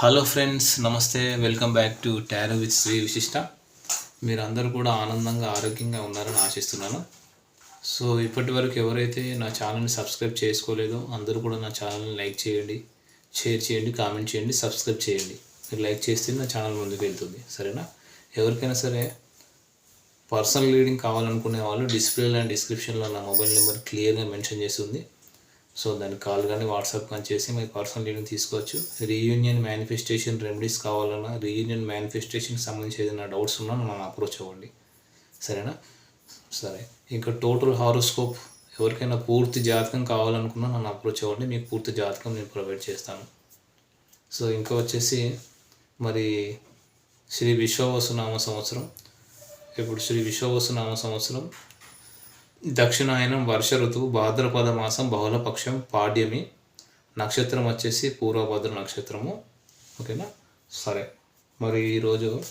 Hello friends నమస్తే welcome back to tarot with Shri Vishishta మీరందరూ కూడా ఆనందంగా ఆరోగ్యంగా ఉన్నారని ఆశిస్తున్నాను. సో ఇప్పటి వరకు ఎవరైతే నా ఛానల్ని సబ్స్క్రైబ్ చేసుకోలేదో అందరూ కూడా నా ఛానల్ని లైక్ చేయండి షేర్ చేయండి కామెంట్ చేయండి సబ్స్క్రైబ్ చేయండి. మీరు లైక్ చేస్తే నా ఛానల్ ముందుకు వెళ్తుంది సరేనా? ఎవరికైనా సరే పర్సనల్ రీడింగ్ కావాలనుకునే వాళ్ళు డిస్ప్లేలో అండ్ డిస్క్రిప్షన్లో నా మొబైల్ నెంబర్ క్లియర్గా మెన్షన్ చేసి ఉంది సో దాన్ని కాల్ కానీ వాట్సాప్ కానీ చేసి మీ పర్సనల్ డీటెయిల్ తీసుకోవచ్చు. రీయూనియన్ మేనిఫెస్టేషన్ రెమెడీస్ కావాలన్నా రీయూనియన్ మేనిఫెస్టేషన్కి సంబంధించి ఏదైనా డౌట్స్ ఉన్నా నన్ను అప్రోచ్ అవ్వండి. సరేనా? సరే. ఇంకా టోటల్ హారోస్కోప్ ఎవరికైనా పూర్తి జాతకం కావాలనుకున్నా నన్ను అప్రోచ్ అవ్వండి. మీకు పూర్తి జాతకం నేను ప్రొవైడ్ చేస్తాను. సో ఇంకా వచ్చేసి మరి శ్రీ విశ్వవసునామ సంవత్సరం. ఇప్పుడు శ్రీ విశ్వవసునామ సంవత్సరం దక్షిణాయనం వర్ష ఋతువు భాద్రపద మాసం బహుళపక్షం పాడ్యమి నక్షత్రం వచ్చేసి పూర్వభద్ర నక్షత్రము. ఓకేనా? సరే. మరి ఈరోజు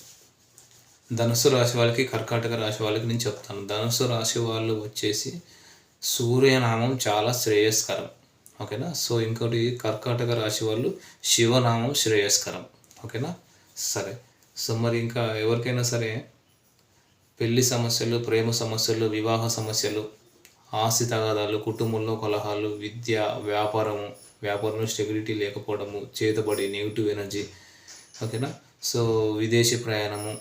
ధనుసు రాశి వాళ్ళకి కర్కాటక రాశి వాళ్ళకి నేను చెప్తాను. ధనుసు రాశి వాళ్ళు వచ్చేసి సూర్యనామం చాలా శ్రేయస్కరం. ఓకేనా? సో ఇంకోటి కర్కాటక రాశి వాళ్ళు శివనామం శ్రేయస్కరం. ఓకేనా? సరే. సో మరి ఇంకా ఎవరికైనా సరే పెళ్ళి సమస్యలు ప్రేమ సమస్యలు వివాహ సమస్యలు ఆస్తి తగాదాలు కుటుంబంలో కలహాలు విద్య వ్యాపారము వ్యాపారంలో స్టెబిలిటీ లేకపోవడము చేతబడి నెగిటివ్ ఎనర్జీ. ఓకేనా? సో విదేశీ ప్రయాణము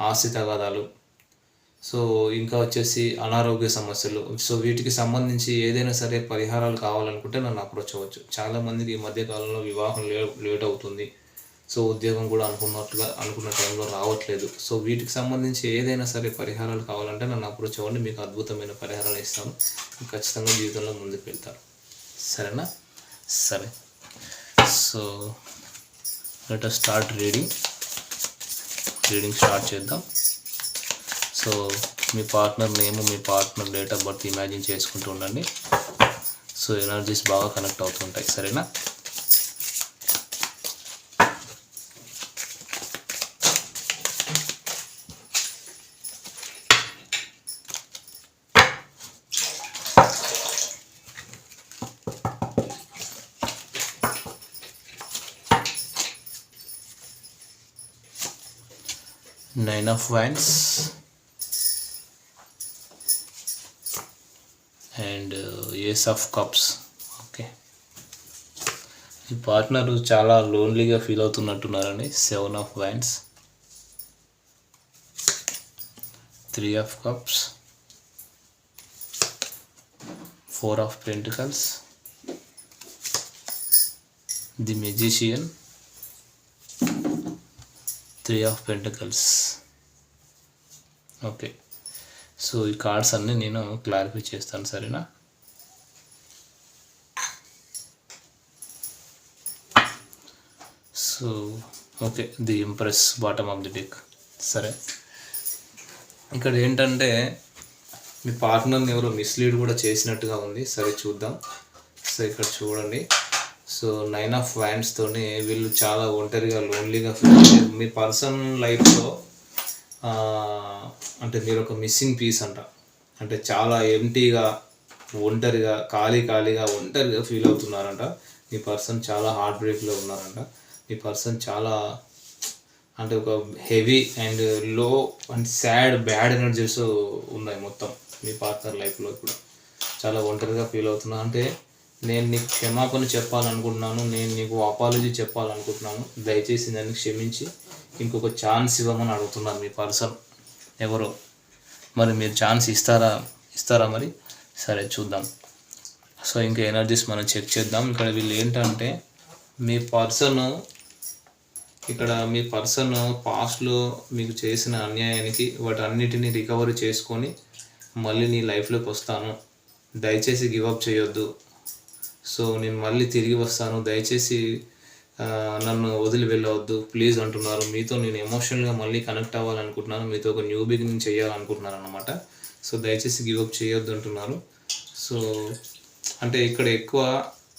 ఆస్తి తగాదాలు. సో ఇంకా వచ్చేసి అనారోగ్య సమస్యలు. సో వీటికి సంబంధించి ఏదైనా సరే పరిహారాలు కావాలనుకుంటే నన్ను అప్రోచ్ అవ్వచ్చు. చాలామందికి ఈ మధ్యకాలంలో వివాహం లే లేట్ అవుతుంది. సో ఉద్యోగం కూడా అనుకున్నట్లుగా అనుకున్న టైంలో రావట్లేదు. సో వీటికి సంబంధించి ఏదైనా సరే పరిహారాలు కావాలంటే నన్ను అప్రోచ్ అవ్వండి. మీకు అద్భుతమైన పరిహారాలు ఇస్తాను. ఖచ్చితంగా జీవితంలో ముందుకు వెళ్తారు సరేనా? సరే. So let start reading. Reading start చేద్దాం. సో మీ partner name me partner date of birth imagine చేసుకుంటూ ఉండండి. సో ఎనర్జీస్ బాగా కనెక్ట్ అవుతుంటాయి సరేనా? Nine of wands and ace of cups okay ఈ పార్ట్నర్ చాలా లోన్లీగా feel అవుతున్నట్టున్నారని seven of wands three of cups four of pentacles the magician three of pentacles okay so ఈ cards అన్నీ నేను క్లారిఫై చేస్తాను సరేనా? So okay the empress bottom of the deck సరే. ఇక్కడ ఏంటంటే మీ పార్ట్నర్ని ఎవరో మిస్లీడ్ కూడా చేసినట్టుగా ఉంది. సరే చూద్దాం. సో ఇక్కడ చూడండి. సో నైన్ ఆఫ్ వ్యాండ్స్తోనే వీళ్ళు చాలా ఒంటరిగా లోన్లీగా ఫీల్ అయ్యారు మీ పర్సన్ లైఫ్లో అంటే మీరు ఒక మిస్సింగ్ పీస్ అంట. అంటే చాలా ఎంటీగా ఒంటరిగా ఖాళీ ఖాళీగా ఒంటరిగా ఫీల్ అవుతున్నారంట. మీ పర్సన్ చాలా హార్ట్ బ్రేక్లో ఉన్నారంట. మీ పర్సన్ చాలా అంటే ఒక హెవీ అండ్లో అండ్ సాడ్ బ్యాడ్ ఎనర్జీస్ ఉన్నాయి మొత్తం మీ పార్ట్నర్ లైఫ్లో ఇప్పుడు చాలా ఒంటరిగా ఫీల్ అవుతున్నా. అంటే నేను నీకు క్షమాపణ చెప్పాలనుకుంటున్నాను నేను నీకు అపాలజీ చెప్పాలనుకుంటున్నాను. దయచేసి నన్ను క్షమించి ఇంకొక ఛాన్స్ ఇవ్వమని అడుగుతున్నారు మీ పర్సన్. ఎవరో. మరి మీరు ఛాన్స్ ఇస్తారా? ఇస్తారా మరి? సరే చూద్దాం. సో ఇంకా ఎనర్జీస్ మనం చెక్ చేద్దాం. ఇక్కడ వీళ్ళు ఏంటంటే మీ పర్సన్ ఇక్కడ మీ పర్సన్ పాస్ట్లో మీకు చేసిన అన్యాయానికి వాటన్నిటిని రికవరీ చేసుకొని మళ్ళీ నీ లైఫ్లోకి వస్తాను. దయచేసి గివప్ చేయొద్దు. సో నేను మళ్ళీ తిరిగి వస్తాను. దయచేసి నన్ను వదిలి వెళ్ళవద్దు. ప్లీజ్ అంటున్నారు. మీతో నేను ఎమోషనల్గా మళ్ళీ కనెక్ట్ అవ్వాలనుకుంటున్నాను. మీతో ఒక న్యూ బిగినింగ్ చేయాలనుకుంటున్నాను అనమాట సో దయచేసి గివప్ చేయొద్దు అంటున్నారు. సో అంటే ఇక్కడ ఎక్కువ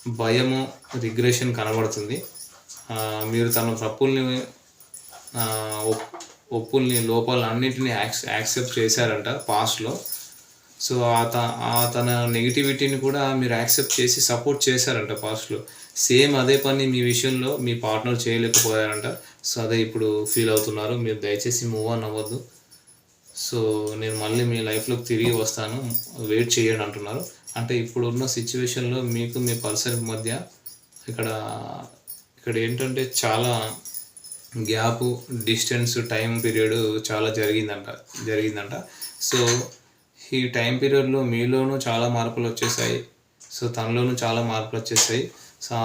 భయము రిగ్రెషన్ కనబడుతుంది. మీరు తన తప్పుల్ని ఒప్పుల్ని లోపాలన్నింటినీ యాక్స్ యాక్సెప్ట్ చేశారంట పాస్ట్లో సో అత తన నెగిటివిటీని కూడా మీరు యాక్సెప్ట్ చేసి సపోర్ట్ చేశారంట పాస్ట్లో సేమ్ అదే పని మీ విషయంలో మీ పార్ట్నర్ చేయలేకపోయారంట. సో అదే ఇప్పుడు ఫీల్ అవుతున్నారు. మీరు దయచేసి మూవ్ ఆన్ అవ్వద్దు. సో నేను మళ్ళీ మీ లైఫ్లోకి తిరిగి వస్తాను. వెయిట్ చేయండి అంటున్నారు. అంటే ఇప్పుడు ఉన్న సిచ్యువేషన్లో మీకు మీ పర్సన్ మధ్య ఇక్కడ ఇక్కడ ఏంటంటే చాలా గ్యాప్ డిస్టెన్స్ టైం పీరియడ్ చాలా జరిగిందంట జరిగిందంట. సో ఈ టైం పీరియడ్లో మీలోనూ చాలా మార్పులు వచ్చేసాయి. సో తనలోనూ చాలా మార్పులు వచ్చేసాయి. సో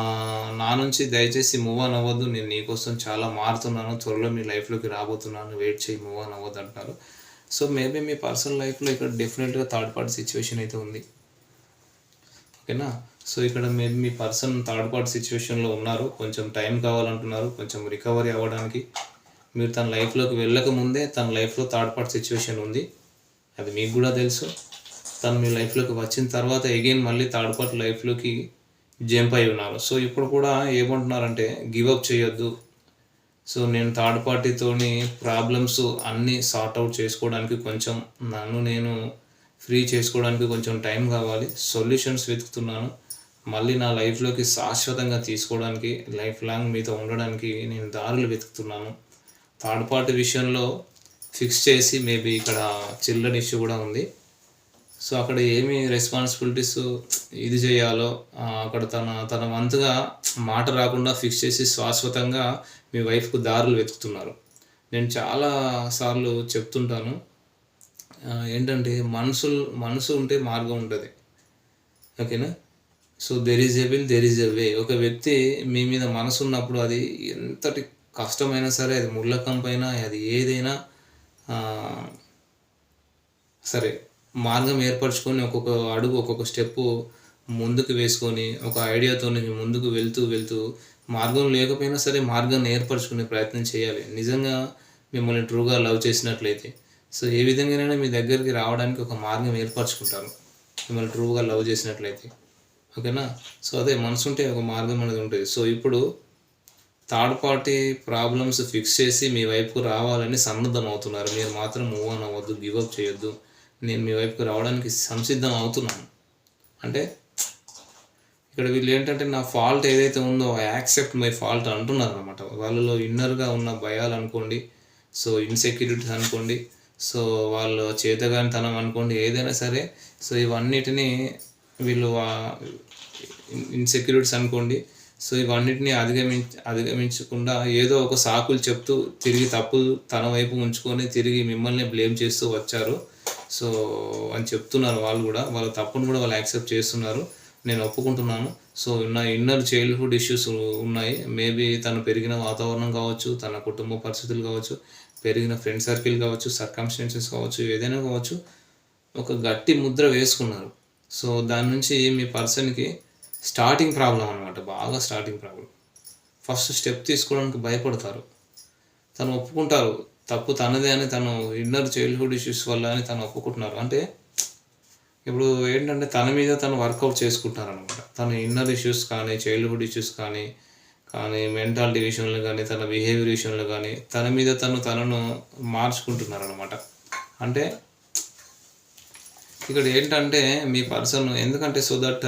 నా నుంచి దయచేసి మూవ్ ఆన్ అవ్వద్దు. నేను నీకోసం చాలా మారుతున్నాను. త్వరలో మీ లైఫ్లోకి రాబోతున్నాను. వెయిట్ చేయి మూవ్ ఆన్ అవ్వద్దు అంటున్నారు సో మేబీ మీ పర్సనల్ లైఫ్లో ఇక్కడ డెఫినెట్గా థర్డ్ పార్టీ సిచ్యువేషన్ అయితే ఉంది. ఓకేనా? సో ఇక్కడ మీరు మీ పర్సన్ థర్డ్ పార్టీ సిచ్యువేషన్లో ఉన్నారు. కొంచెం టైం కావాలంటున్నారు. కొంచెం రికవరీ అవ్వడానికి. మీరు తన లైఫ్లోకి వెళ్ళక ముందే తన లైఫ్లో థర్డ్ పార్టీ సిచ్యువేషన్ ఉంది. అది మీకు కూడా తెలుసు. తను మీ లైఫ్లోకి వచ్చిన తర్వాత ఎగైన్ మళ్ళీ థర్డ్ పార్టీ లైఫ్లోకి జంప్ అయి ఉన్నారు. సో ఇప్పుడు కూడా ఏమంటున్నారంటే గివ్ అప్ చేయొద్దు. సో నేను థర్డ్ పార్టీతోని ప్రాబ్లమ్స్ అన్నీ సార్ట్ అవుట్ చేసుకోవడానికి కొంచెం నన్ను నేను ఫ్రీ చేసుకోవడానికి కొంచెం టైం కావాలి. సొల్యూషన్స్ వెతుకుతున్నాను. మళ్ళీ నా లైఫ్లోకి శాశ్వతంగా తీసుకోవడానికి లైఫ్ లాంగ్ మీతో ఉండడానికి నేను దారులు వెతుకుతున్నాను. థర్డ్ పార్టీ విషయంలో ఫిక్స్ చేసి మేబీ ఇక్కడ చిల్డ్రన్ ఇష్యూ కూడా ఉంది. సో అక్కడ ఏమి రెస్పాన్సిబిలిటీస్ ఇది చేయాలో అక్కడ తన తన వంతుగా మాట రాకుండా ఫిక్స్ చేసి శాశ్వతంగా మీ వైఫ్కు దారులు వెతుకుతున్నారు. నేను చాలా సార్లు చెప్తుంటాను ఏంటంటే మనసు మనసు ఉంటే మార్గం ఉంటుంది. ఓకేనా so there is a will there is a way ఒక వ్యక్తి మీ మీద మనసు ఉన్నప్పుడు అది ఎంతటి కష్టమైనా సరే అది ముళ్ళకంపైనా అది ఏదైనా సరే మార్గం ఏర్పరచుకొని ఒక్కొక్క అడుగు ఒక్కొక్క స్టెప్పు ముందుకు వేసుకొని ఒక ఐడియాతో ముందుకు వెళ్తూ వెళ్తూ మార్గం లేకపోయినా సరే మార్గాన్ని ఏర్పరచుకునే ప్రయత్నం చేయాలి. నిజంగా మిమ్మల్ని ట్రూగా లవ్ చేసినట్లయితే. సో ఏ విధంగానైనా మీ దగ్గరికి రావడానికి ఒక మార్గం ఏర్పరచుకుంటారు. మిమ్మల్ని ట్రూగా లవ్ చేసినట్లయితే. ఓకేనా? సో అదే మనసుంటే ఒక మార్గం అనేది ఉంటుంది. సో ఇప్పుడు థర్డ్ పార్టీ ప్రాబ్లమ్స్ ఫిక్స్ చేసి మీ వైపుకు రావాలని సన్నద్ధం అవుతున్నారు. మీరు మాత్రం మూవ్ ఆన్ అవ్వద్దు గివ్ అప్ చేయొద్దు. నేను మీ వైపుకు రావడానికి సంసిద్ధం అవుతున్నాను. అంటే ఇక్కడ వీళ్ళు ఏంటంటే నా ఫాల్ట్ ఏదైతే ఉందో యాక్సెప్ట్ మై ఫాల్ట్ అంటున్నారు అనమాట వాళ్ళలో ఇన్నర్గా ఉన్న భయాలు అనుకోండి సో ఇన్సెక్యూరిటీస్ అనుకోండి సో వాళ్ళు చేతగానితనం అనుకోండి ఏదైనా సరే సో ఇవన్నిటిని వీళ్ళు ఇన్సెక్యూరిటీస్ అనుకోండి సో ఇవన్నిటిని అధిగమించి అధిగమించకుండా ఏదో ఒక సాకులు చెప్తూ తిరిగి తప్పులు తన వైపు ఉంచుకొని తిరిగి మిమ్మల్ని బ్లేమ్ చేస్తూ వచ్చారు. సో అని చెప్తున్నారు వాళ్ళు కూడా. వాళ్ళ తప్పును కూడా వాళ్ళు యాక్సెప్ట్ చేస్తున్నారు. నేను ఒప్పుకుంటున్నాను. సో నా ఇన్నర్ చైల్డ్హుడ్ ఇష్యూస్ ఉన్నాయి. మేబీ తను పెరిగిన వాతావరణం కావచ్చు తన కుటుంబ పరిస్థితులు కావచ్చు పెరిగిన ఫ్రెండ్ సర్కిల్ కావచ్చు సర్కమ్స్టెన్సెస్ కావచ్చు ఏదైనా కావచ్చు ఒక గట్టి ముద్ర వేసుకున్నారు. సో దాని నుంచి మీ పర్సన్కి స్టార్టింగ్ ప్రాబ్లం అనమాట బాగా స్టార్టింగ్ ప్రాబ్లం. ఫస్ట్ స్టెప్ తీసుకోవడానికి భయపడతారు. తను ఒప్పుకుంటారు తప్పు తనదే అని తను ఇన్నర్ చైల్డ్హుడ్ ఇష్యూస్ వల్ల అని తను ఒప్పుకుంటున్నారు. అంటే ఇప్పుడు ఏంటంటే తన మీద తను వర్కౌట్ చేసుకుంటున్నారు అనమాట తన ఇన్నర్ ఇష్యూస్ కానీ చైల్డ్హుడ్ ఇష్యూస్ కానీ కానీ మెంటాలిటీ విషయంలో కానీ తన బిహేవియర్ విషయంలో కానీ తన మీద తను తనను మార్చుకుంటున్నారు అనమాట అంటే ఇక్కడ ఏంటంటే మీ పర్సన్ ఎందుకంటే సో దట్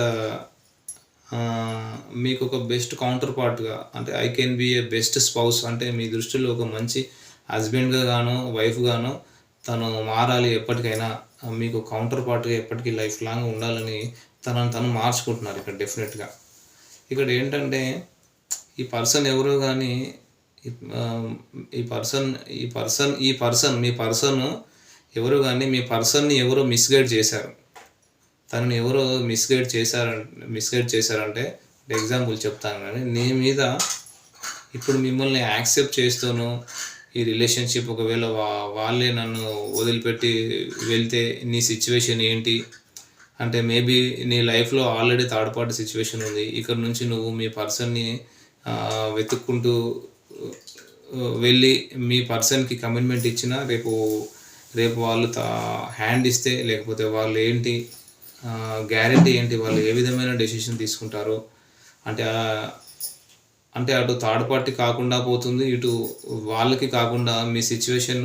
మీకు ఒక బెస్ట్ కౌంటర్ పార్ట్గా అంటే I can be a best spouse అంటే మీ దృష్టిలో ఒక మంచి హస్బెండ్గా గాను వైఫ్ గాను తను మారాలి ఎప్పటికైనా. మీకు కౌంటర్ పార్ట్గా ఎప్పటికీ లైఫ్ లాంగ్ ఉండాలని తనను తను మార్చుకుంటున్నారు ఇక్కడ డెఫినెట్గా ఇక్కడ ఏంటంటే ఈ పర్సన్ ఎవరో కానీ ఈ పర్సన్ ఈ పర్సన్ ఈ పర్సన్ మీ పర్సన్ ఎవరు కానీ మీ పర్సన్ని ఎవరో మిస్గైడ్ చేశారు. తనని ఎవరో మిస్గైడ్ చేశారంటే మిస్గైడ్ చేశారంటే ఎగ్జాంపుల్ చెప్తాను కానీ నీ మీద ఇప్పుడు మిమ్మల్ని యాక్సెప్ట్ చేస్తూను ఈ రిలేషన్షిప్ ఒకవేళ వా వాళ్ళే నన్ను వదిలిపెట్టి వెళ్తే నీ సిచ్యువేషన్ ఏంటి? అంటే మేబీ నీ లైఫ్లో ఆల్రెడీ థర్డ్ పార్టీ సిచ్యువేషన్ ఉంది. ఇక్కడ నుంచి నువ్వు మీ పర్సన్ని వెతుక్కుంటూ వెళ్ళి మీ పర్సన్కి కమిట్మెంట్ ఇచ్చిన రేపు రేపు వాళ్ళు హ్యాండ్ ఇస్తే లేకపోతే వాళ్ళు ఏంటి? గ్యారంటీ ఏంటి? వాళ్ళు ఏ విధమైన డెసిషన్ తీసుకుంటారు? అంటే అంటే అటు థర్డ్ పార్టీ కాకుండా పోతుంది ఇటు వాళ్ళకి కాకుండా మీ సిచ్యువేషన్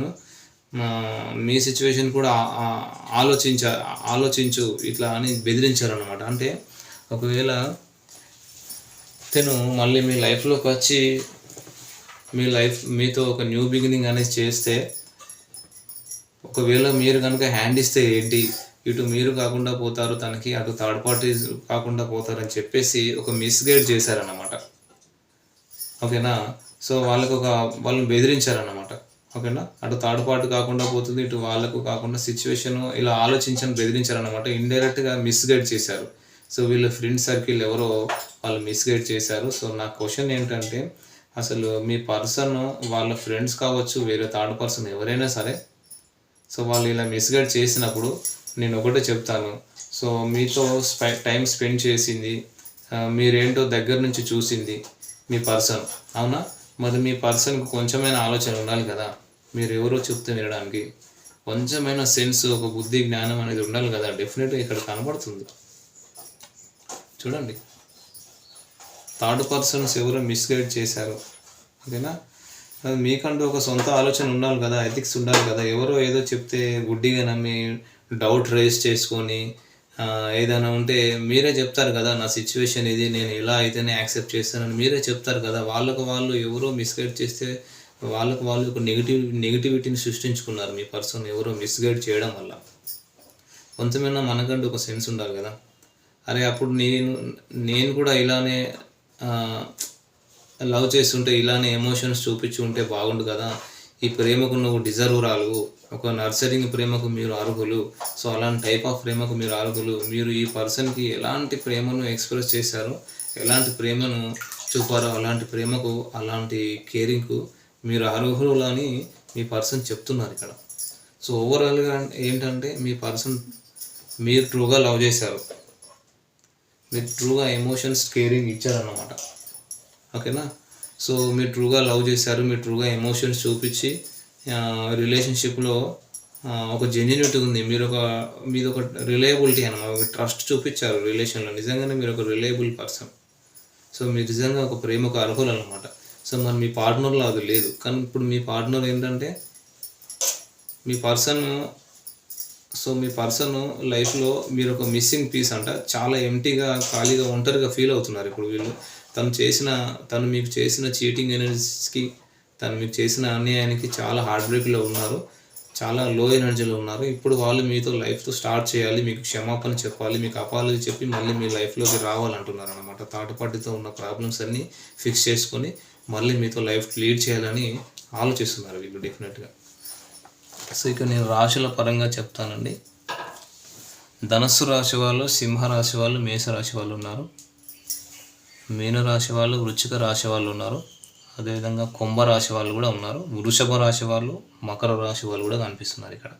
మీ సిచ్యువేషన్ కూడా ఆలోచించ ఆలోచించు ఇట్లా అని బెదిరించారనమాట అంటే ఒకవేళ తను మళ్ళీ మీ లైఫ్లోకి వచ్చి మీ లైఫ్ మీతో ఒక న్యూ బిగినింగ్ అనేది చేస్తే ఒకవేళ మీరు కనుక హ్యాండ్ ఇస్తే ఏంటి? ఇటు మీరు కాకుండా పోతారు తనకి అటు థర్డ్ పార్టీస్ కాకుండా పోతారని చెప్పేసి ఒక మిస్గైడ్ చేశారన్నమాట. ఓకేనా? సో వాళ్ళకు ఒక వాళ్ళని బెదిరించారన్నమాట. ఓకేనా? అటు థర్డ్ పార్టీ కాకుండా పోతుంది ఇటు వాళ్ళకు కాకుండా సిచ్యువేషన్ ఇలా ఆలోచించని బెదిరించారన్నమాట. ఇండైరెక్ట్గా మిస్గైడ్ చేశారు. సో వీళ్ళ ఫ్రెండ్ సర్కిల్ ఎవరో వాళ్ళు మిస్గైడ్ చేశారు. సో నా క్వశ్చన్ ఏంటంటే అసలు మీ పర్సన్ వాళ్ళ ఫ్రెండ్స్ కావచ్చు వేరే థర్డ్ పర్సన్ ఎవరైనా సరే సో వాళ్ళు ఇలా మిస్గైడ్ చేసినప్పుడు నేను ఒకటే చెప్తాను. సో మీతో టైం స్పెండ్ చేసింది మీరేంటో దగ్గర నుంచి చూసింది మీ పర్సన్. అవునా? మరి మీ పర్సన్కి కొంచెమైనా ఆలోచన ఉండాలి కదా. మీరు ఎవరో చెప్తే వినడానికి. కొంచెమైన సెన్స్ ఒక బుద్ధి జ్ఞానం అనేది ఉండాలి కదా. డెఫినెట్గా ఇక్కడ కనబడుతుంది. చూడండి. థర్డ్ పర్సన్స్ ఎవరో మిస్గైడ్ చేశారు. ఓకేనా? అది మీకంటూ ఒక సొంత ఆలోచన ఉండాలి కదా. ఎథిక్స్ ఉండాలి కదా. ఎవరో ఏదో చెప్తే గుడ్డిగా నమ్మి డౌట్ రేస్ చేసుకొని ఏదైనా ఉంటే మీరే చెప్తారు కదా నా సిచ్యువేషన్ ఇది నేను ఇలా అయితేనే యాక్సెప్ట్ చేస్తానని మీరే చెప్తారు కదా. వాళ్ళకు వాళ్ళు ఎవరో మిస్గైడ్ చేస్తే వాళ్ళకు వాళ్ళు ఒక నెగిటివ్ నెగిటివిటీని సృష్టించుకున్నారు మీ పర్సన్ ఎవరో మిస్గైడ్ చేయడం వల్ల. కొంచెమైనా మనకంటూ ఒక సెన్స్ ఉండాలి కదా. అరే అప్పుడు నేను నేను కూడా ఇలానే లవ్ చేస్తుంటే ఇలానే ఎమోషన్స్ చూపించి ఉంటే బాగుండు కదా. ఈ ప్రేమకు నువ్వు డిజర్వ్ రాలు. ఒక నర్సరింగ్ ప్రేమకు మీరు అర్హులు. సో అలాంటి టైప్ ఆఫ్ ప్రేమకు మీరు అర్హులు. మీరు ఈ పర్సన్కి ఎలాంటి ప్రేమను ఎక్స్ప్రెస్ చేశారో ఎలాంటి ప్రేమను చూపారో అలాంటి ప్రేమకు అలాంటి కేరింగ్కు మీరు అర్హులు అని మీ పర్సన్ చెప్తున్నారు ఇక్కడ. సో ఓవరాల్గా ఏంటంటే మీ పర్సన్ మీరు ట్రూగా లవ్ చేశారు. మీరు ట్రూగా ఎమోషన్స్ కేరింగ్ ఇచ్చారన్నమాట. ఓకేనా సో మీరు ట్రూగా లవ్ చేశారు మీరు ట్రూగా ఎమోషన్స్ చూపించి రిలేషన్షిప్లో ఒక జెన్యునిటీ ఉంది. మీరు ఒక మీద ఒక రిలయబిలిటీ అనమాట ఒక ట్రస్ట్ చూపించారు రిలేషన్లో నిజంగానే మీరు ఒక రిలయబుల్ పర్సన్ సో మీరు నిజంగా ఒక ప్రేమకు అర్హులు అనమాట సో మరి మీ పార్ట్నర్లో అది లేదు. కానీ ఇప్పుడు మీ పార్ట్నర్ ఏంటంటే మీ పర్సన్ సో మీ పర్సన్ లైఫ్లో మీరు ఒక మిస్సింగ్ పీస్ అంట. చాలా ఎంటీగా ఖాళీగా ఒంటరిగా ఫీల్ అవుతున్నారు. ఇప్పుడు వీళ్ళు తను చేసిన తను మీకు చేసిన చీటింగ్ ఎనర్జీస్కి తను మీకు చేసిన అన్యాయానికి చాలా హార్ట్ బ్రేక్లో ఉన్నారు. చాలా లో ఎనర్జీలో ఉన్నారు. ఇప్పుడు వాళ్ళు మీతో లైఫ్తో స్టార్ట్ చేయాలి మీకు క్షమాపణ చెప్పాలి మీకు అపాలజీ చెప్పి మళ్ళీ మీ లైఫ్లోకి రావాలంటున్నారు అనమాట థర్డ్ పార్టీతో ఉన్న ప్రాబ్లమ్స్ అన్నీ ఫిక్స్ చేసుకొని మళ్ళీ మీతో లైఫ్ లీడ్ చేయాలని ఆలోచిస్తున్నారు వీళ్ళు డెఫినెట్గా సో ఇక నేను రాశుల పరంగా చెప్తానండి. ధనస్సు రాశి వాళ్ళు సింహ రాశి వాళ్ళు మేష రాశి వాళ్ళు ఉన్నారు. మీనరాశి వాళ్ళు వృచ్చిక రాశి వాళ్ళు ఉన్నారు. అదేవిధంగా కుంభ రాశి వాళ్ళు కూడా ఉన్నారు. వృషభ రాశి వాళ్ళు మకర రాశి వాళ్ళు కూడా కనిపిస్తున్నారు ఇక్కడ.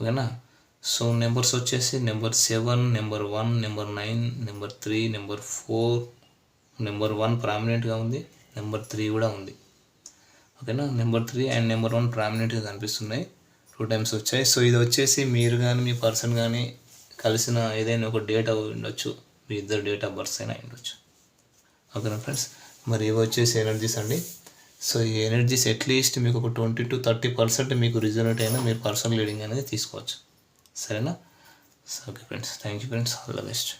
ఓకేనా? సో నెంబర్స్ వచ్చేసి number seven number one number nine number three number four number one ప్రామినెంట్గా ఉంది. నెంబర్ త్రీ కూడా ఉంది. ఓకేనా? Number three and number one ప్రామినెంట్గా కనిపిస్తున్నాయి. టూ టైమ్స్ వచ్చాయి. సో ఇది వచ్చేసి మీరు కానీ మీ పర్సన్ కానీ కలిసిన ఏదైనా ఒక డేట్ ఉండొచ్చు. మీ ఇద్దరు డేట్ ఆఫ్ బర్త్స్ అయినా ఉండొచ్చు. ఓకేనా ఫ్రెండ్స్ మరి ఇవి వచ్చేసి ఎనర్జీస్ అండి. సో ఈ ఎనర్జీస్ అట్లీస్ట్ మీకు ఒక ట్వంటీ టు థర్టీ పర్సెంట్ మీకు రిజనరేట్ అయినా మీరు పర్సనల్ లీడింగ్ అనేది తీసుకోవచ్చు. సరేనా? So okay friends thank you friends all the best